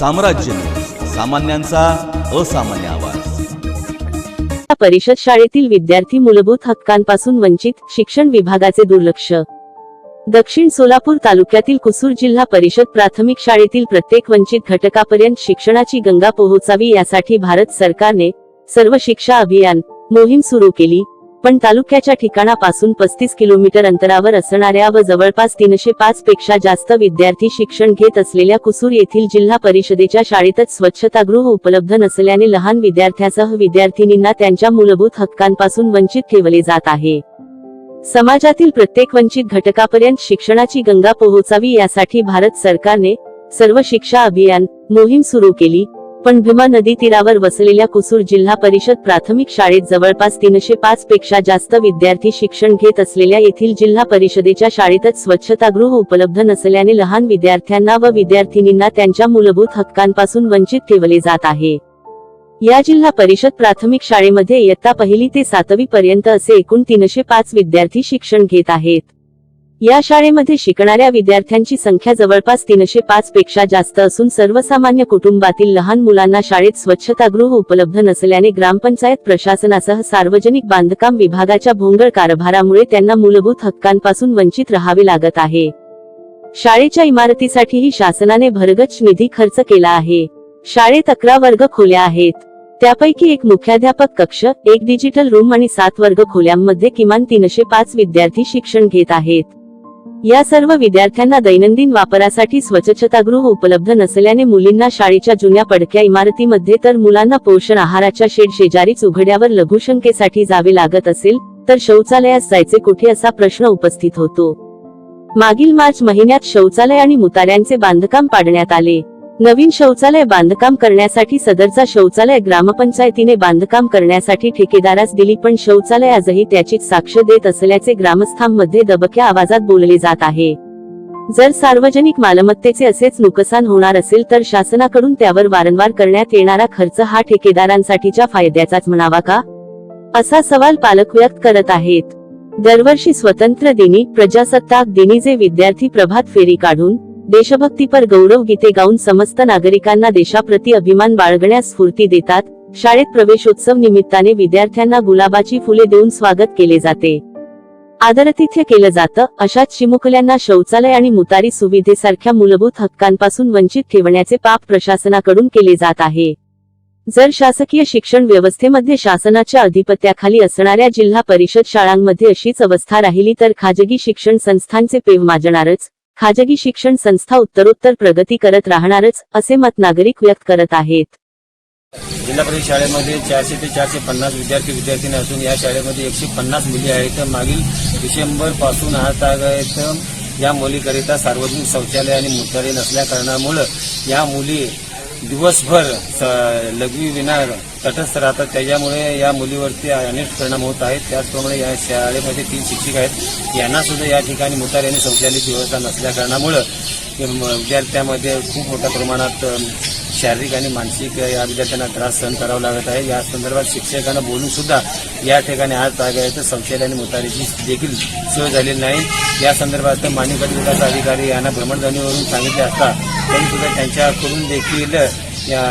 साम्राज्य. सामान्यांचा असामान्य आवाज. परिषद शाळेतील विद्यार्थी मूलभूत हक्कांपासून वंचित शिक्षण विभागाचे दुर्लक्ष. दक्षिण सोलापूर तालुक्यातील कुसूर जिल्हा परिषद प्राथमिक शाळेतील प्रत्येक वंचित घटकापर्यंत शिक्षणाची गंगा पोहोचावी यासाठी भारत सरकारने सर्व शिक्षा अभियान मोहीम सुरू केली. पण तालुक्याच्या ठिकाणापासून पस्तीस किलोमीटर अंतरावर असणाऱ्या व जवळपास तीनशे पाच पेक्षा जास्त विद्यार्थी शिक्षण घेत असलेल्या कुसूर येथील जिल्हा परिषदेच्या शाळेतच स्वच्छतागृह उपलब्ध नसल्याने लहान विद्यार्थ्यासह विद्यार्थिनींना त्यांच्या मूलभूत हक्कांपासून वंचित ठेवले जात आहे. समाजातील प्रत्येक वंचित घटकापर्यंत शिक्षणाची गंगा पोहोचावी यासाठी भारत सरकारने सर्व शिक्षा अभियान मोहीम सुरू केली. पण भीमा नदी तीरावर वसलेल्या कुसूर जिल्हा परिषद प्राथमिक शाळेत जवळपास तीनशे पाच पेक्षा जास्त विद्यार्थी शिक्षण घेत असलेल्या येथील जिल्हा परिषदेच्या शाळेतच स्वच्छतागृह उपलब्ध नसल्याने लहान विद्यार्थ्यांना व विद्यार्थिनींना त्यांच्या मूलभूत हक्कांपासून वंचित ठेवले जात आहे. या जिल्हा परिषद प्राथमिक शाळेमध्ये इयत्ता पहिली ते सातवी पर्यंत असे एकूण तीनशे पाच विद्यार्थी शिक्षण घेत आहेत. या शाळेमध्ये शिकणाऱ्या विद्यार्थ्यांची संख्या जवळपास तीनशे पाच पेक्षा जास्त असून सर्वसामान्य कुटुंबातील लहान मुलांना शाळेत स्वच्छतागृह उपलब्ध नसल्याने ग्रामपंचायत प्रशासनासह सार्वजनिक बांधकाम विभागाच्या भोंगळ कारभारामुळे त्यांना मूलभूत हक्कांपासून वंचित राहावे लागत आहे. शाळेच्या इमारतीसाठीही शासनाने भरगच निधी खर्च केला आहे. शाळेत अकरा वर्ग खोल्या आहेत. त्यापैकी एक मुख्याध्यापक कक्ष एक डिजिटल रूम आणि सात वर्ग खोल्यांमध्ये किमान तीनशे पाच विद्यार्थी शिक्षण घेत आहेत. या सर्व विद्यार्थ्यांना दैनंदिन वापरासाठी स्वच्छतागृह उपलब्ध नसल्याने मुलींना शाळेच्या जुन्या पडक्या इमारतीमध्ये तर मुलांना पोषण आहाराच्या शेड शेजारीच उघड्यावर लघुशंकेसाठी जावे लागत असेल तर शौचालयास जायचे कुठे असा प्रश्न उपस्थित होतो. मागील मार्च महिन्यात शौचालय आणि मुताऱ्यांचे बांधकाम पाडण्यात आले. नवीन शौचालय बांधकाम करण्यासाठी सदरचा शौचालय ग्रामपंचायतीने बांधकाम करण्यासाठी ठेकेदारास दिली पण शौचालय आजही त्याचीच साक्ष देत असल्याचे ग्रामस्थांमध्ये दबक्या आवाजात बोलले जात आहे. जर सार्वजनिक मालमत्तेचे असेच नुकसान होणार असेल तर शासनाकडून त्यावर वारंवार करण्यात येणारा खर्च हा ठेकेदारांसाठीच्या फायद्याचाच म्हणावा का? असा सवाल पालक व्यक्त करत आहेत. दरवर्षी स्वतंत्र दिनी प्रजासत्ताक दिनी जे विद्यार्थी प्रभात फेरी काढून देशभक्तीपर गौरव गीते गाऊन समस्त नागरिकांना देशाप्रती अभिमान बाळगण्यास स्फूर्ती देतात. शाळेत प्रवेशोत्सव निमित्ताने विद्यार्थ्यांना गुलाबाची फुले देऊन स्वागत केले जाते. आदरतिथ्य केलं जातं अशाच चिमुकल्यांना शौचालय आणि मुतारी सुविधेसारख्या मूलभूत हक्कांपासून वंचित ठेवण्याचे पाप प्रशासनाकडून केले जात आहे. जर शासकीय शिक्षण व्यवस्थेमध्ये शासनाच्या अधिपत्याखाली असणाऱ्या जिल्हा परिषद शाळांमध्ये अशीच अवस्था राहिली तर खाजगी शिक्षण संस्थांचे पेव माजणारच. खाजगी शिक्षण संस्था उत्तरोत्तर प्रगती करत राहणारच असे मत नागरिक व्यक्त करत आहेत. जिल्हा परिषद शाळेमध्ये चारशे ते चारशे पन्नास विद्यार्थी विद्यार्थिनी असून या शाळेमध्ये एकशे पन्नास मुली आहेत. तर मागील डिसेंबरपासून आतापर्यंत या मुलीकरिता सार्वजनिक शौचालय आणि मुतारी नसल्याकारणामुळं या मुली दिवसभर स- लघवी विना तटस्थ राहतात. त्याच्यामुळे या मुलीवरती अनेक परिणाम होत आहेत. त्याचप्रमाणे या शाळेमध्ये तीन शिक्षक आहेत. यांना सुद्धा या ठिकाणी मुतारी आणि शौचालयाची व्यवस्था नसल्या कारणामुळं विद्यार्थ्यामध्ये खूप मोठ्या प्रमाणात शारीरिक आणि मानसिक या विद्यार्थ्यांना त्रास सहन करावा लागत आहे. या संदर्भात शिक्षकांना बोलून सुद्धा या ठिकाणी आज तागायचं शौचालय आणि मुतारीची देखील सोय झालेली नाही. या संदर्भात मान्यगड विकास अधिकारी यांना भ्रमणध्वनीवरून सांगितले असता आपण सुद्धा त्यांच्याकडून देखील या